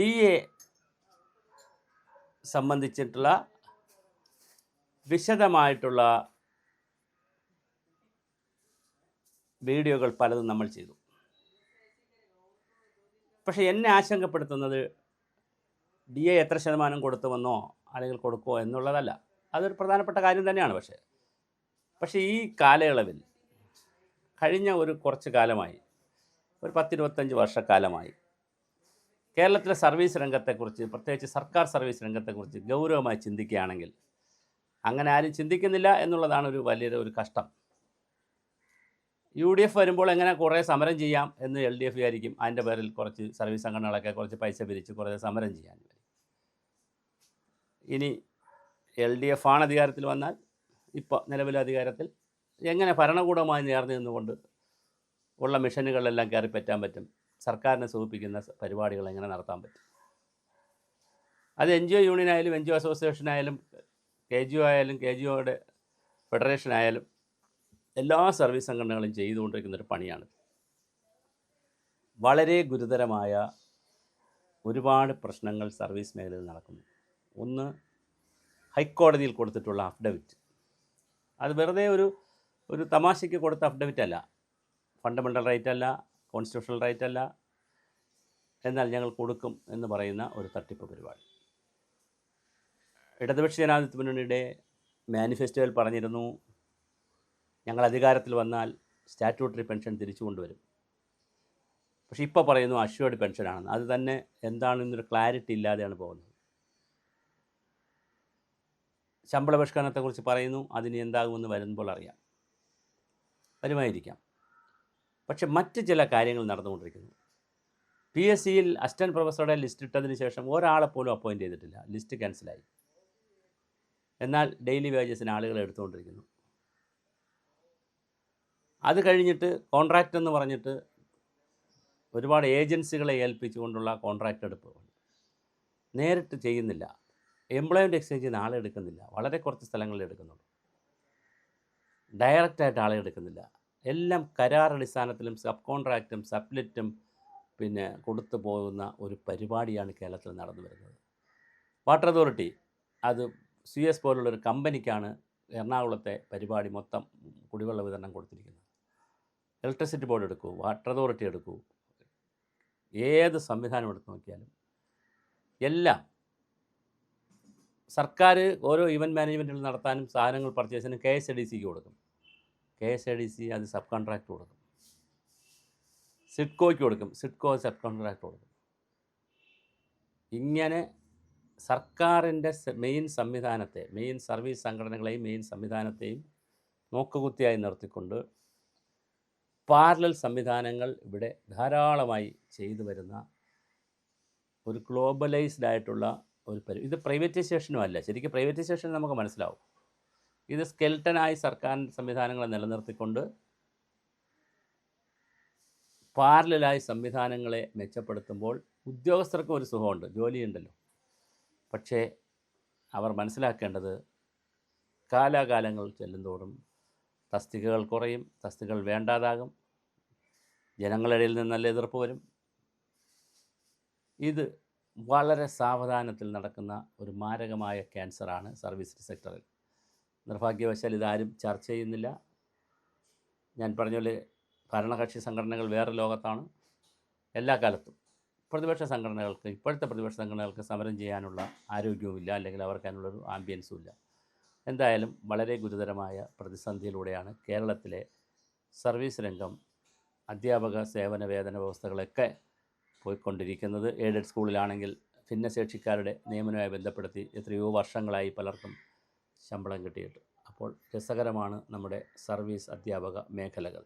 T A സംബന്ധിച്ചിട്ടുള്ള വിശദമായിട്ടുള്ള വീഡിയോകൾ പലതും നമ്മൾ ചെയ്തു. പക്ഷേ എന്നെ ആശങ്കപ്പെടുത്തുന്നത് ഡി എ എത്ര ശതമാനം കൊടുത്തുവെന്നോ അല്ലെങ്കിൽ കൊടുക്കുമോ എന്നുള്ളതല്ല. അതൊരു പ്രധാനപ്പെട്ട കാര്യം തന്നെയാണ് പക്ഷേ. പക്ഷേ ഈ കാലയളവിൽ കഴിഞ്ഞ ഒരു കുറച്ച് കാലമായി ഒരു പത്തിരുപത്തഞ്ച് വർഷക്കാലമായി കേരളത്തിലെ സർവീസ് രംഗത്തെക്കുറിച്ച് പ്രത്യേകിച്ച് സർക്കാർ സർവീസ് രംഗത്തെക്കുറിച്ച് ഗൗരവമായി ചിന്തിക്കുകയാണെങ്കിൽ അങ്ങനെ ആരും ചിന്തിക്കുന്നില്ല എന്നുള്ളതാണ് ഒരു വലിയൊരു ഒരു കഷ്ടം. യു ഡി എഫ് വരുമ്പോൾ എങ്ങനെ കുറേ സമരം ചെയ്യാം എന്ന് എൽ ഡി എഫ് വിചാരിക്കും. അതിന്റെ പേരിൽ കുറച്ച് സർവീസ് സംഘടനകളൊക്കെ കുറച്ച് പൈസ പിരിച്ച് കുറേ സമരം ചെയ്യാൻ ഇനി എൽ ഡി എഫ് ആണ് അധികാരത്തിൽ വന്നാൽ ഇപ്പോൾ നിലവിലെ അധികാരത്തിൽ എങ്ങനെ ഭരണകൂടമായി നേർന്നു നിന്നുകൊണ്ട് ഉള്ള മിഷനുകളിലെല്ലാം കയറി പറ്റാൻ പറ്റും? സർക്കാരിനെ സൂചിപ്പിക്കുന്ന പരിപാടികൾ എങ്ങനെ നടത്താൻ പറ്റും? അത് എൻ ജി ഒ യൂണിയൻ ആയാലും എൻ ജി ഒ അസോസിയേഷൻ ആയാലും കെ ജി ഒ ആയാലും കെ ജി ഒയുടെ ഫെഡറേഷൻ ആയാലും എല്ലാ സർവീസ് സംഘടനകളും ചെയ്തുകൊണ്ടിരിക്കുന്ന ഒരു പണിയാണ്. വളരെ ഗുരുതരമായ ഒരുപാട് പ്രശ്നങ്ങൾ സർവീസ് മേഖലയിൽ നടക്കുന്നു. ഒന്ന് ഹൈക്കോടതിയിൽ കൊടുത്തിട്ടുള്ള അഫിഡവിറ്റ്. അത് വെറുതെ ഒരു ഒരു തമാശയ്ക്ക് കൊടുത്ത അഫിഡവിറ്റ് അല്ല ഫണ്ടമെന്റൽ റൈറ്റ് അല്ല കോൺസ്റ്റിറ്റ്യൂഷണൽ റൈറ്റ് അല്ല. എന്നാൽ ഞങ്ങൾ കൊടുക്കും എന്ന് പറയുന്ന ഒരു തട്ടിപ്പ് പരിപാടി. ഇടതുപക്ഷ ജനാധിപത്യ മുന്നണിയുടെ മാനിഫെസ്റ്റോയിൽ പറഞ്ഞിരുന്നു ഞങ്ങൾ അധികാരത്തിൽ വന്നാൽ സ്റ്റാറ്റ്യൂട്ടറി പെൻഷൻ തിരിച്ചു കൊണ്ടുവരും. പക്ഷേ ഇപ്പോൾ പറയുന്നു അഷ്വേർഡ് പെൻഷനാണെന്ന് അത് തന്നെ എന്താണെന്നൊരു ക്ലാരിറ്റി ഇല്ലാതെയാണ് പോകുന്നത്. ശമ്പള പരിഷ്കരണത്തെക്കുറിച്ച് പറയുന്നു അതിന് എന്താകുമെന്ന് വരുമ്പോൾ അറിയാം. വരുമായിരിക്കാം. പക്ഷെ മറ്റ് ചില കാര്യങ്ങൾ നടന്നുകൊണ്ടിരിക്കുന്നു. പി എസ് സിയിൽ അസിസ്റ്റന്റ് പ്രൊഫസറുടെ ലിസ്റ്റ് ഇട്ടതിന് ശേഷം ഒരാളെ പോലും അപ്പോയിന്റ് ചെയ്തിട്ടില്ല. ലിസ്റ്റ് ക്യാൻസലായി. എന്നാൽ ഡെയിലി വേജസിന് ആളുകളെ എടുത്തുകൊണ്ടിരിക്കുന്നു. അത് കഴിഞ്ഞിട്ട് കോൺട്രാക്റ്റ് എന്ന് പറഞ്ഞിട്ട് ഒരുപാട് ഏജൻസികളെ ഏൽപ്പിച്ചുകൊണ്ടുള്ള കോൺട്രാക്റ്റ് എടുപ്പ്. നേരിട്ട് ചെയ്യുന്നില്ല. എംപ്ലോയ്മെന്റ് എക്സ്ചേഞ്ചിൽ നിന്ന് ആളെടുക്കുന്നില്ല വളരെ കുറച്ച് സ്ഥലങ്ങളിൽ എടുക്കുന്നുള്ളൂ. ഡയറക്റ്റായിട്ട് ആളെ എടുക്കുന്നില്ല. എല്ലാം കരാർ അടിസ്ഥാനത്തിലും സബ് കോൺട്രാക്റ്റും സബ്ലെറ്റും പിന്നെ കൊടുത്തു പോകുന്ന ഒരു പരിപാടിയാണ് കേരളത്തിൽ നടന്നു വരുന്നത്. വാട്ടർ അതോറിറ്റി അത് സി എസ് പോലുള്ളൊരു കമ്പനിക്കാണ് എറണാകുളത്തെ പരിപാടി മൊത്തം കുടിവെള്ള വിതരണം കൊടുത്തിരിക്കുന്നത്. ഇലക്ട്രിസിറ്റി ബോർഡ് എടുക്കൂ വാട്ടർ അതോറിറ്റി എടുക്കൂ ഏത് സംവിധാനം എടുത്ത് നോക്കിയാലും എല്ലാം സർക്കാർ ഓരോ ഇവന്റ് മാനേജ്മെന്റുകൾ നടത്താനും സാധനങ്ങൾ പർച്ചേസിനും കെ എസ് എ ഡി സിക്ക് കൊടുക്കും. K S I D C അത് സബ് കോൺട്രാക്ട് കൊടുക്കും. സിഡ്കോയ്ക്ക് കൊടുക്കും. സിഡ്കോ സബ് കോൺട്രാക്ട് കൊടുക്കും. ഇങ്ങനെ സർക്കാരിന്റെ മെയിൻ സംവിധാനത്തെ മെയിൻ സർവീസ് സംഘടനകളെയും മെയിൻ സംവിധാനത്തെയും നോക്കുകുത്തിയായി നിർത്തിക്കൊണ്ട് പാരലൽ സംവിധാനങ്ങൾ ഇവിടെ ധാരാളമായി ചെയ്തു വരുന്ന ഒരു ഗ്ലോബലൈസ്ഡ് ആയിട്ടുള്ള ഒരു പരി ഇത് പ്രൈവറ്റൈസേഷനും അല്ല. ശരിക്കും പ്രൈവറ്റൈസേഷൻ നമുക്ക് മനസ്സിലാവും. ഇത് സ്കെൽട്ടനായി സർക്കാർ സംവിധാനങ്ങളെ നിലനിർത്തിക്കൊണ്ട് പാരലായി സംവിധാനങ്ങളെ മെച്ചപ്പെടുത്തുമ്പോൾ ഉദ്യോഗസ്ഥർക്കും ഒരു സുഖമുണ്ട് ജോലിയുണ്ടല്ലോ. പക്ഷേ അവർ മനസ്സിലാക്കേണ്ടത് കാലാകാലങ്ങൾ ചെല്ലുന്തോറും തസ്തികകൾ കുറയും തസ്തികകൾ വേണ്ടാതാകും ജനങ്ങളിടയിൽ നിന്ന് നല്ല എതിർപ്പ് വരും. ഇത് വളരെ സാവധാനത്തിൽ നടക്കുന്ന ഒരു മാരകമായ ക്യാൻസറാണ് സർവീസ് സെക്ടറിൽ. നിർഭാഗ്യവശാൽ ഇതാരും ചർച്ച ചെയ്യുന്നില്ല. ഞാൻ പറഞ്ഞ പോലെ ഭരണകക്ഷി സംഘടനകൾ വേറെ ലോകത്താണ്. എല്ലാ കാലത്തും പ്രതിപക്ഷ സംഘടനകൾക്ക് ഇപ്പോഴത്തെ പ്രതിപക്ഷ സംഘടനകൾക്ക് സമരം ചെയ്യാനുള്ള ആരോഗ്യവുമില്ല അല്ലെങ്കിൽ അവർക്ക് അതിനുള്ളൊരു ആംബിയൻസും ഇല്ല. എന്തായാലും വളരെ ഗുരുതരമായ പ്രതിസന്ധിയിലൂടെയാണ് കേരളത്തിലെ സർവീസ് രംഗം അധ്യാപക സേവന വേതന വ്യവസ്ഥകളൊക്കെ പോയിക്കൊണ്ടിരിക്കുന്നത്. എയ്ഡഡ് സ്കൂളിലാണെങ്കിൽ ഭിന്നശേഷിക്കാരുടെ നിയമനവുമായി ബന്ധപ്പെടുത്തി എത്രയോ വർഷങ്ങളായി പലർക്കും ശമ്പളം കിട്ടിയിട്ട്. അപ്പോൾ രസകരമാണ് നമ്മുടെ സർവീസ് അധ്യാപക മേഖലകൾ.